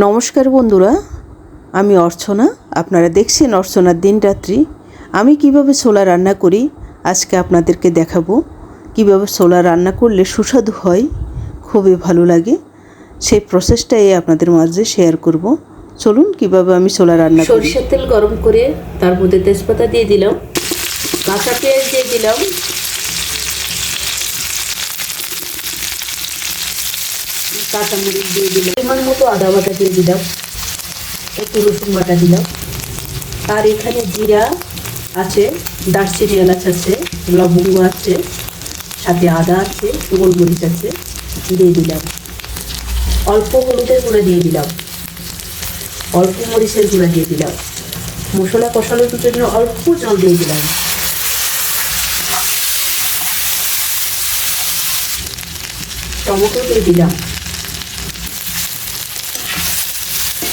নমস্কার বন্ধুরা, আমি অর্চনা। আপনারা দেখছেন অর্চনার দিন রাত্রি আমি কীভাবে ছোলা রান্না করি, আজকে আপনাদেরকে দেখাবো। কীভাবে ছোলা রান্না করলে সুস্বাদু হয়, খুবই ভালো লাগে। সেই প্রসেসটাই আপনাদের মাঝে শেয়ার করব। চলুন, কীভাবে আমি ছোলা রান্না করি? সরষের তেল গরম করে তার মধ্যে তেজপাতা দিয়ে দিলাম। কাঁচা পেঁয়াজ দিয়ে দিলাম। কাঁচামরিচ দিয়ে দিলাম। পরিমাণ মতো আদা বাটা দিয়ে দিলাম। একটু রসুন বাটা দিলাম। আর এখানে জিরা আছে, দারচিনি এলাচ আছে, লবঙ্গ আছে, সাথে আদা আছে, গোলমরিচ আছে, দিয়ে দিলাম। অল্প হলুদের গুঁড়া দিয়ে দিলাম। অল্প মরিচের গুঁড়া দিয়ে দিলাম। মশলা কষানোর জন্য অল্প জল দিয়ে দিলাম। টমেটো দিয়ে দিলাম।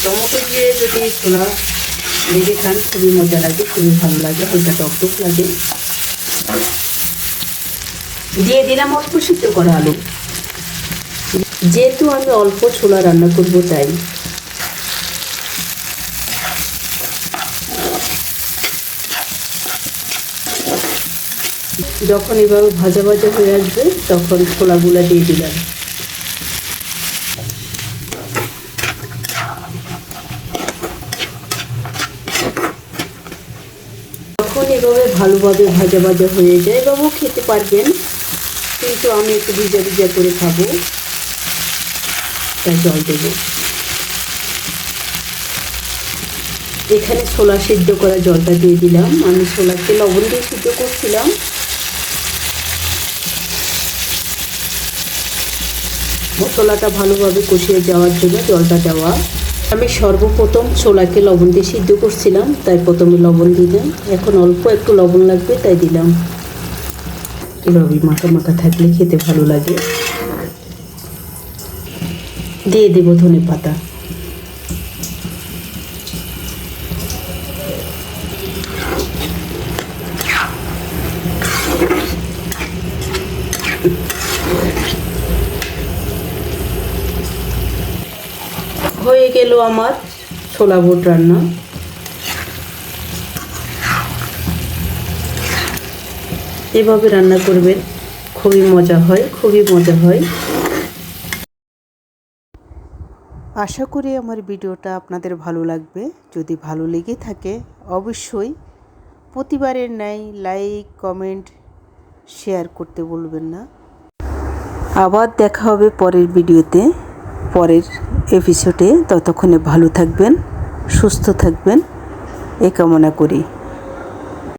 টমেটো দিয়ে যদি ছোলা লেগে খান, খুবই মজা লাগে, খুবই ভালো লাগে, হালকা টকটক লাগে। দিয়ে দিলাম অল্প সিদ্ধ করা আলু। যেহেতু আমি অল্প ছোলা রান্না করব তাই। যখন এভাবে ভাজা ভাজা হয়ে আসবে, তখন ছোলাগুলা দিয়ে দিলাম। যখন এভাবে ভালোভাবে ভাজা ভাজা হয়ে যায়। এভাবেও খেতে পারবেন। কিন্তু আমি একটু ভিজা ভিজা করে খাব। তাই জল দেবো। এখানে ছোলা সিদ্ধ করা জলটা দিয়ে দিলাম। আমি ছোলাকে লবণ দিয়ে সিদ্ধ করছিলাম। মশলাটা ভালোভাবে কষিয়ে যাওয়ার জন্য জলটা দেওয়া। আমি সর্বপ্রথম ছোলাকে লবণ দিয়ে সিদ্ধ করছিলাম, তাই প্রথমে লবণ দিলাম। এখন অল্প একটু লবণ লাগবে, তাই দিলাম। এভাবে মাখা মাখা থাকলে খেতে ভালো লাগে। দিয়ে দেবো ধনে পাতা। হয়ে গেল আমার ছোলা বুট রান্না। এভাবে রান্না করবেন। খুবই মজা হয়, খুবই মজা হয়। আশা করি আমার ভিডিওটা আপনাদের ভালো লাগবে। যদি ভালো লেগে থাকে, অবশ্যই প্রতিবারের ন্যায় লাইক, কমেন্ট, শেয়ার করতে বলবেন না। আবার দেখা হবে পরের ভিডিওতে। পরের এপিসোডে ততক্ষণে ভালো থাকবেন সুস্থ থাকবেন। এ কামনা করি।